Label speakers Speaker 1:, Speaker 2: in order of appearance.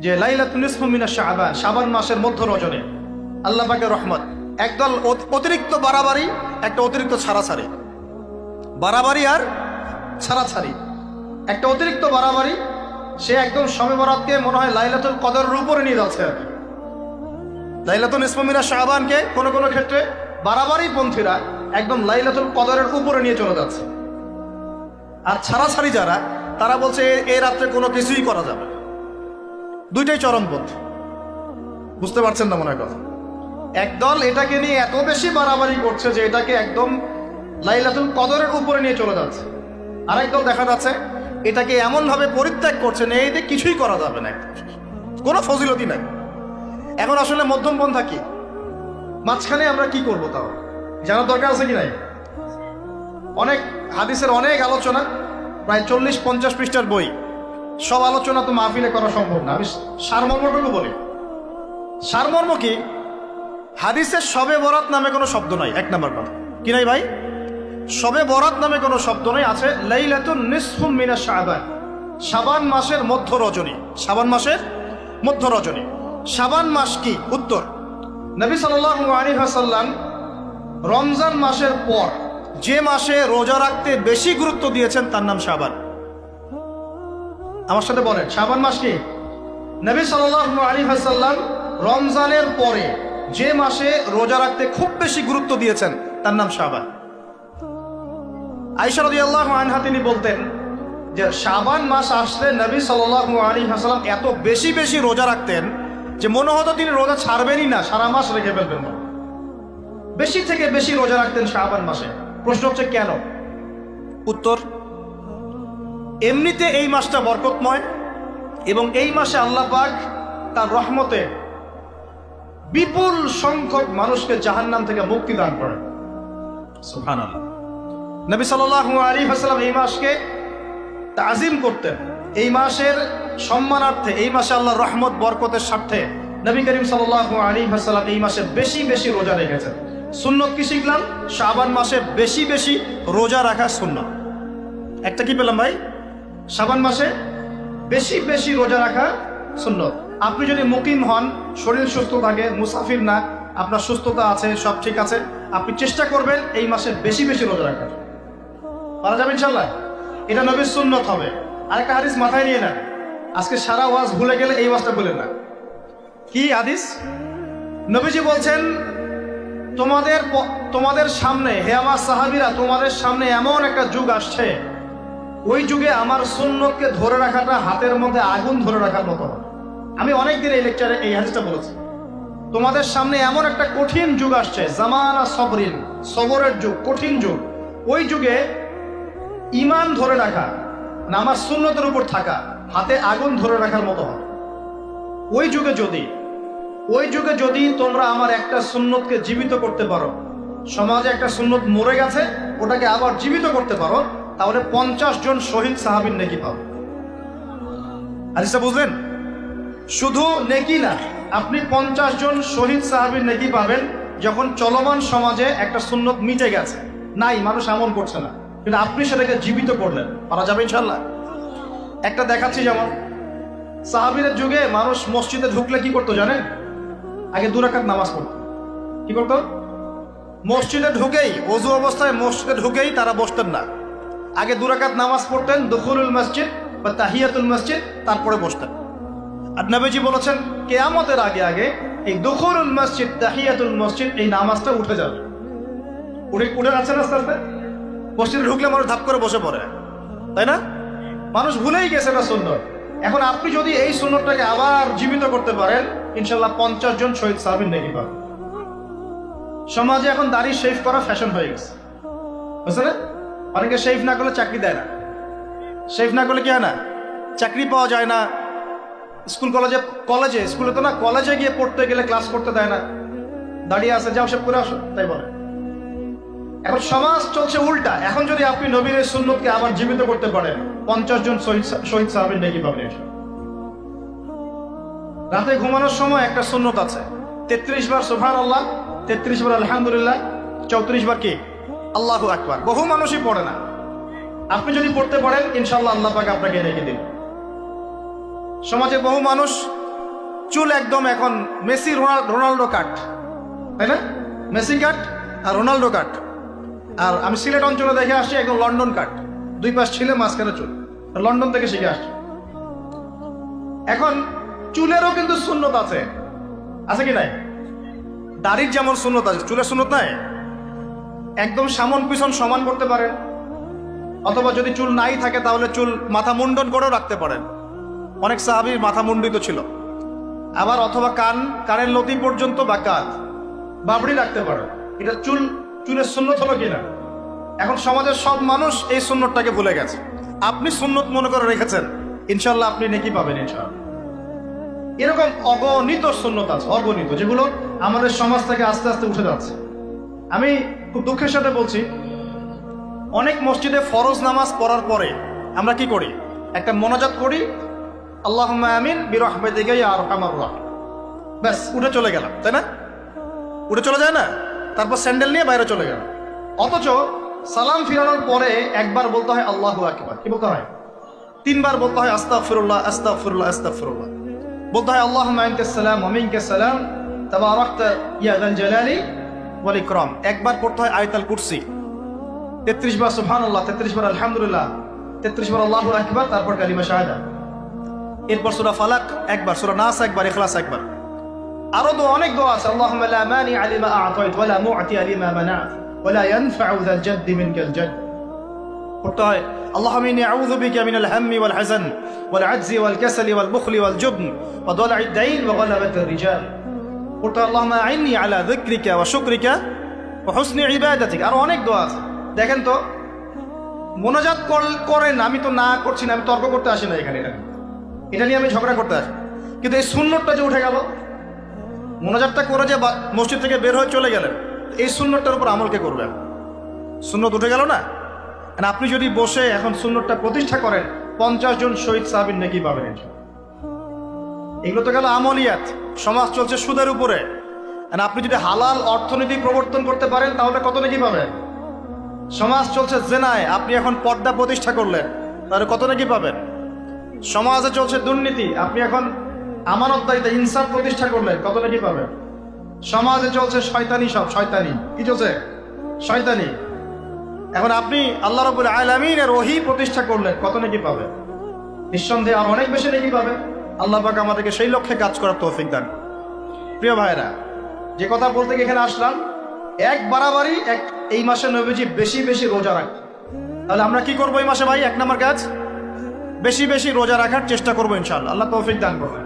Speaker 1: যে লাইলাতুনিসমিনা শাহবান শাবান মাসের মধ্য রজনে। আল্লাহ পাকের রহমত। একদল অতিরিক্ত বাড়াবাড়ি, একটা অতিরিক্ত ছাড়াছাড়ি। বাড়াবাড়ি আর ছাড়াছাড়ি। একটা অতিরিক্ত বাড়াবাড়ি, সে একদম সময় বরাতকে মনে হয় লাইলাতুল কদরের উপরে নিয়ে যাচ্ছে। আর। লাইলাতুল ইসমামিনা শাহবানকে কোনো কোনো ক্ষেত্রে বাড়াবাড়ি পন্থীরা একদম লাইলাতুল কদরের উপরে নিয়ে চলে যাচ্ছে। আর ছাড়াছাড়ি যারা, তারা বলছে এই রাত্রে কোনো কিছুই করা যাবে না। দুইটাই চরমপন্থী বুঝতে পারছেন না মনে কথা? একদল এটাকে নিয়ে এত বেশি বাড়াবাড়ি করছে যে এটাকে একদম লাইলাতুল কদরের উপরে নিয়ে চলে যাচ্ছে। আরেক দল দেখা যাচ্ছে, এটাকে এমনভাবে পরিত্যাগ করছে না দিয়ে কিছুই করা যাবে না। কোনো ফজিলতি নাই। এখন আসলে মধ্যম পন্থা কি? মাঝখানে আমরা কি করব তাও? জানার দরকার আছে কি নাই? অনেক হাদিসের অনেক আলোচনা, প্রায় চল্লিশ পঞ্চাশ পৃষ্ঠার বই। সব আলোচনা তো মাহফিলে করা সম্ভব না। আমি সারমর্মটুকু বলি। সারমর্ম কি? হাদিসের সবে বরাত নামে কোনো শব্দ নাই, এক নাম্বার কথা। কি নাই ভাই? সবে বরাত নামে কোনো শব্দ নেই, আছে লাইলাতুন মিনা শাবান। শাবান মাসের মধ্য রজনী। শাবান মাসের মধ্য রজনী। শাবান মাস কি? উত্তর। নবী সাল্লাল্লাহু আলাইহি ওয়াসাল্লাম রমজান মাসের পর যে মাসে রোজা রাখতে বেশি গুরুত্ব দিয়েছেন, তার নাম শাবান। আমার সাথে বলেন, শাবান মাস কি? নবী সাল্লাল্লাহু আলাইহি ওয়াসাল্লাম রমজানের পরে যে মাসে রোজা রাখতে খুব বেশি গুরুত্ব দিয়েছেন, তার নাম শাবান। আয়েশা রাদিয়াল্লাহু আনহা তিনি বলতেন যে, শাবান মাস আসলে নবী সাল্লাল্লাহু আলাইহি ওয়াসাল্লাম এত বেশি বেশি রোজা রাখতেন যে মনে হতো তিনি রোজা ছাড়বেনই না, সারা মাস রেখে ফেলবেন না। বেশি থেকে বেশি রোজা রাখতেন শাবান মাসে। প্রশ্ন হচ্ছে কেন? উত্তর এমনিতে এই মাসটা বরকতময় এবং এই মাসে আল্লাহ পাক তার রহমতে বিপুল সংখ্যক মানুষকে জাহান্নাম থেকে মুক্তি দান করেন। সুবহানাল্লাহ। নবী সাল্লাল্লাহু আলাইহি ওয়াসাল্লাম এই মাসকে তাজিম করতেন। এই মাসের সম্মানার্থে এই মাসে আল্লাহ রহমত বরকতের স্বার্থে নবী করিম সাল্লাল্লাহু আলাইহি ওয়াসাল্লাম এই মাসে বেশি বেশি রোজা রেখেছেন। সুন্নত কি শিখলাম? শাবান মাসে বেশি বেশি রোজা রাখা সুন্নত। একটা কি পেলাম ভাই? শাবান মাসে বেশি বেশি রোজা রাখা সুন্নত। আপনি যদি মুকিম হন, শরীর সুস্থ থাকে, মুসাফির না, আপনার সুস্থতা আছে, সব ঠিক আছে, আপনি চেষ্টা করবেন এই মাসে বেশি বেশি রোজা রাখার। পারা যাবে ইনশাল্লাহ এটা নবীর সুন্নত হবে। আরেকটা হাদিস মাথায় নিয়ে নেন। আজকে সারা ওয়াজ ভুলে গেলে এই ওয়াজটা বলেন না। কি হাদিস? নবীজি বলছেন, তোমাদের তোমাদের সামনে, হে আমার সাহাবিরা, তোমাদের সামনে এমন একটা যুগ আসছে ওই যুগে আমার সুন্নতকে ধরে রাখাটা হাতের মধ্যে আগুন ধরে রাখার মতো। আমি অনেকদিন এই লেকচারে এই হাদিসটা বলেছি। তোমাদের সামনে এমন একটা কঠিন যুগ আসছে, জামানা সবরিন, সবরের যুগ, কঠিন যুগ। ওই যুগে ইমান ধরে রাখা না আমার সুন্নতের উপর থাকা, হাতে আগুন ধরে রাখার মতো হবে ওই যুগে যদি, ওই যুগে যদি তোমরা আমার একটা সুন্নতকে জীবিত করতে পারো, সমাজে একটা সুন্নত মরে গেছে, ওটাকে আবার জীবিত করতে পারো তাহলে পঞ্চাশ জন শহীদ সাহাবির নেকি পাবো হাদিসটা বুঝলেন? শুধু নেকি না, আপনি পঞ্চাশ জন শহীদ সাহাবির নেকি পাবেন যখন চলমান সমাজে একটা সুন্নত মিটে গেছে। নাই, মানুষ এমন করছে না। কিন্তু আপনি সেটাকে জীবিত করলেন। পারা যাবে ইনশাল্লাহ একটা দেখাচ্ছি যেমন সাহাবিরের যুগে মানুষ মসজিদে ঢুকলে কি করতো জানেন? আগে দুরাকাত নামাজ পড়তো। কি করতো? মসজিদে ঢুকেই, অজু অবস্থায় মসজিদে ঢুকেই তারা বসতেন না। আগে দুরাকাত নামাজ পড়তেন দুখুলুল মসজিদ বা তাহিয়াতুল মসজিদ, তারপরে বসতেন। আর নবীজি বলেছেন, কেয়ামতের আগে আগে এই দুখুলুল মসজিদ, তাহিয়াতুল মসজিদ, এই নামাজটা উঠে যাবে। উঠে উঠে যাচ্ছে না আস্তে আস্তে? মসজিদে ঢুকলে মানুষ ধাপ করে বসে পড়ে, তাই না? মানুষ ভুলেই গেছে না সুন্দর এখন আপনি যদি এই সুন্দরটাকে আবার জীবিত করতে পারেন ইনশাল্লাহ পঞ্চাশ জন শহীদ সাহাবিন নেকি পাবেন। সমাজে এখন দাড়ি শেভ করা ফ্যাশন হয়ে গেছে। বুঝছে না অনেকে শেভ না করলে চাকরি দেয় না। শেভ না করলে কি হয় না? চাকরি পাওয়া যায় না। স্কুল কলেজে কলেজে স্কুলে তো না কলেজে গিয়ে পড়তে গেলে ক্লাস করতে দেয় না। দাঁড়িয়ে আসে যাও সব করে আসো, তাই বলে। এখন সমাজ চলছে উল্টা। এখন যদি আপনি নবীর সুন্নতকে আবার জীবিত করতে পারেন, পঞ্চাশ জন শহীদ সাহাবের নেকি পাবেন রাতে ঘুমানোর সময় একটা সুন্নত আছে। তেত্রিশ বার সুফান আল্লাহ তেত্রিশ বার আলহামদুলিল্লাহ, চৌত্রিশ বার কি? আল্লাহ আকবার। বহু মানুষই পড়ে না। আপনি যদি পড়তে পারেন ইনশাল্লাহ আল্লাহ পাকে আপনাকে রেখে দিন সমাজে বহু মানুষ, চুল একদম এখন মেসি, রোনাল- রোনাল্ডো কাট। তাই না? মেসি কাট আর রোনাল্ডো কাট। আর আমি সিলেট অঞ্চলে দেখে আসছি একদম লন্ডন কাট। দুই পাশ ছিলে মাঝখানে চুল। লন্ডন থেকে শিখে আসছি। এখন চুলেরও কিন্তু শূন্যত আছে। আছে কি নাই? দাড়ির যেমন শূন্যত আছে, চুলের শূন্যত নাই? একদম সামন পিছন সমান করতে পারেন অথবা যদি চুল নাই থাকে, তাহলে চুল মাথা মুন্ডন করেও রাখতে পারেন। অনেক সাহাবির মাথা মুন্ডিত ছিল। আবার অথবা কান, কানের লতি পর্যন্ত বা কাঁধ, বাবড়ি রাখতে পারেন। এটা চুল, চুলের সুন্নত হলো কিনা? এখন সমাজের সব মানুষ এই সুন্নতটাকে ভুলে গেছে। আপনি সুন্নত মনে করে রেখেছেন। ইনশাল্লাহ আপনি নেকি পাবেন ইনশাল্লাহ এরকম অগণিত সুন্নত আছে, অগণিত, যেগুলো আমাদের সমাজ থেকে আস্তে আস্তে উঠে যাচ্ছে। আমি খুব দুঃখের সাথে বলছি, অনেক মসজিদে ফরজ নামাজ পড়ার পরে আমরা কি করি? একটা মোনাজাত করি আল্লাহ আমিন বিরহমেদিকে আর আমার ব্যাস, উঠে চলে গেলাম, তাই না? উঠে চলে যায় না? তারপর স্যান্ডেল নিয়ে বাইরে চলে গেলাম। অথচ সালাম ফিরানোর পরে একবার বলতে হয় আল্লাহ আকবার। কি বলতে হয়? তিনবার বলতে হয় আস্তাক ফিরুল্লাহ আস্তাক ফিরুল্লাহ আস্তাক ফিরুল্লাহ বলতে হয় আল্লাহ মাইনকে সালাম অমিনকে সালাম তারপর রক্ত ইয়াদাল জালালি ওয়াল ইকরাম একবার পড়তে হয় আয়তাল কুরসি তেত্রিশ বার সুবহান আল্লাহ তেত্রিশ বার আলহামদুলিল্লাহ তেত্রিশ বার আল্লাহ আকবার তারপর কালিমা শাহাদা এরপর সুরা ফালাক একবার সুরা নাস একবার ইখলাস একবার আরো তো অনেক দোয়া আছে আল্লাহুম্মা লা মানি আলিমা আ'তাইত ওয়া লা মু'তি লিমা মানা'ত ওয়া লা ইয়ানফা'ু যাল জাদ মিনকাল জাদ পড়তে হয় اللهم إني أعوذ بك من الهم والحزن والعجز والكسل والبخل والجبن وضلع الدين وغلبة الرجال ওটা আল্লাহ আইনি আলা দিক্রিকা বা শুক্রিকা হসনি ইবাদাতিক। আরও অনেক দোয়া আছে। দেখেন তো, মনোজাত করেন, আমি তো না করছি না, আমি তর্ক করতে আসি না এখানে। এটা এটা নিয়ে আমি ঝগড়া করতে আসি। কিন্তু এই সুন্নতটা যে উঠে গেল, মনোজাতটা করে যে মসজিদ থেকে বের হয়ে চলে গেলেন, এই সুন্নতটার উপর আমলকে করবেন সুন্নত উঠে গেল না? মানে আপনি যদি বসে এখন সুন্নতটা প্রতিষ্ঠা করেন, পঞ্চাশ জন শহীদ সাহাবিন নাকি পাবেন এগুলো তো গেল আমলিয়াত। সমাজ চলছে সুদের উপরে। আর আপনি যদি হালাল অর্থনীতি প্রবর্তন করতে পারেন, তাহলে কত নাকি পাবেন? সমাজ চলছে জেনায়। আপনি এখন পর্দা প্রতিষ্ঠা করলেন, তাহলে কত নাকি পাবেন? সমাজে চলছে দুর্নীতি। আপনি এখন আমানতদারিতা ইনসাফ প্রতিষ্ঠা করলেন, কত নাকি পাবেন? সমাজে চলছে শয়তানি সব, শয়তানি। কি চলছে? শয়তানি। এখন আপনি আল্লাহ রবুল আলমিনের ওহি প্রতিষ্ঠা করলেন, কত নাকি পাবেন? নিঃসন্দেহে আর অনেক বেশি নাকি পাবেন। আল্লাহ পাক আমাদেরকে সেই লক্ষ্যে কাজ করার তৌফিক দান। প্রিয় ভাইরা যে কথা বলতে গিয়ে এখানে আসলাম, এক বাড়াবাড়ি, এক, এই মাসে নবীজি বেশি বেশি রোজা রাখ তাহলে আমরা কি করব এই মাসে ভাই? এক নম্বর কাজ? বেশি বেশি রোজা রাখার চেষ্টা করব ইনশাল্লাহ আল্লাহ তৌফিক দান করবেন